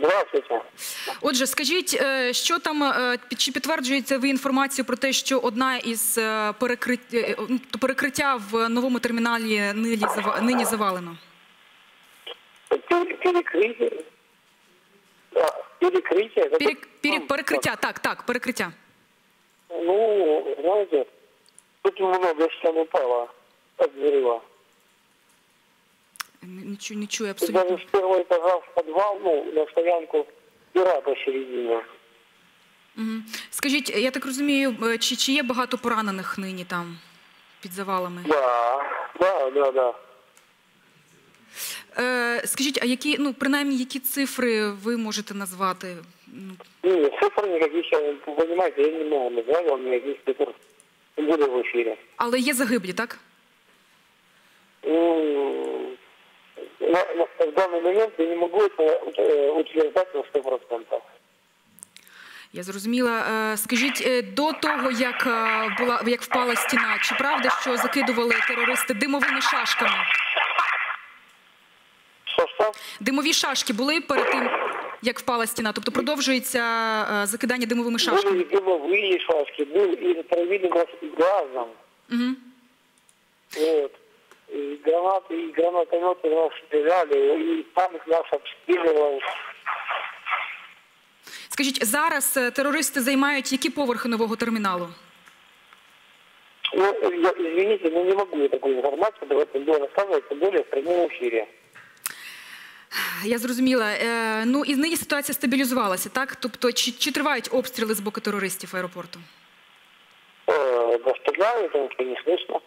Здравствуйте. Отже, скажіть, е, що там е, під- чи підтверджуєте ви інформацію про те, що одна із е, перекрит- е, ну, то перекриття в новому терміналі нині зава- нині завалено? Пере- Перекрытие. Да, перекрытие. это Перек- тут, пере- ну, перекриття, так, так, перекриття. Ну, знаете, тут много стен упало от взрыва. Не, не чую, не чую Тут даже абсолютно. с первого этажа в подвал, ну, на стоянку, дыра посередине. Мгм. Скажіть, я так розумію, е, чи, чи є багато поранених нині там під завалами? Да, да, да, да. Е, скажіть, а які, ну принаймні, які цифри ви можете назвати? Ну, Не, цифр никаких, я, вы понимаете, я не могу назвать вам никаких цифр. Тем более в эфире. але є загиблі, так? в данный момент я не могу это э, утверждать на 100%. Я зрозуміла. Е, Скажіть, е, до того як е, була як впала стіна, чи правда, що закидували терористи димовими шашками? Что, что? Димові шашки були перед тим, як впала стіна? Тобто продовжується е, закидання димовими шашками? Были дымовые шашки, был, и травили нас и газом. Угу. Вот. И гранаты, и гранатометы нас стреляли, и танк нас обстреливал. Скажіть, зараз е, терористи займають які поверхи нового терміналу? Ну, я, извините, но не могу я такую информацию давать тем более рассказывать, тем более в прямом эфире. Я зрозуміла. Е, Ну і нині ситуація стабілізувалася, так? Тобто, чи, чи тривають обстріли з боку терористів аеропорту? Э, да стреляют, потому что не слышно.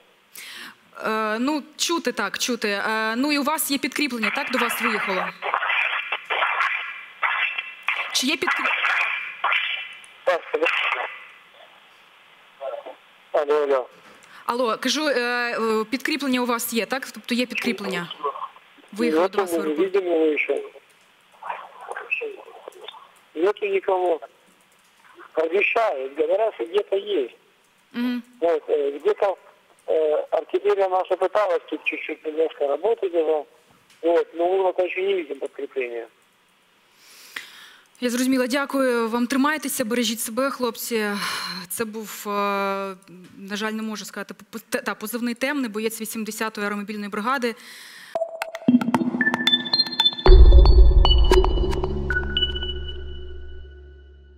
Е, ну, чути так, чути. Е, ну і у вас є підкріплення, так? До вас виїхало? Чи є підкріплення? Алло, алло. Алло, кажу, е, е, підкріплення у вас є, так? Тобто є підкріплення. Виїхало до вас в аеропорт. видим его еще. Нету никого. Обещают, говорят, что где-то есть. артиллерия наша пыталась тут чуть-чуть немножко работать было. Вот, но мы пока еще не видим подкрепления. Я зрозуміла, дякую вам. Тримайтеся, бережіть себе, хлопці. Це був, е, на жаль, не можу сказати, по- та, позивний темний боєць 80-ї аеромобільної бригади.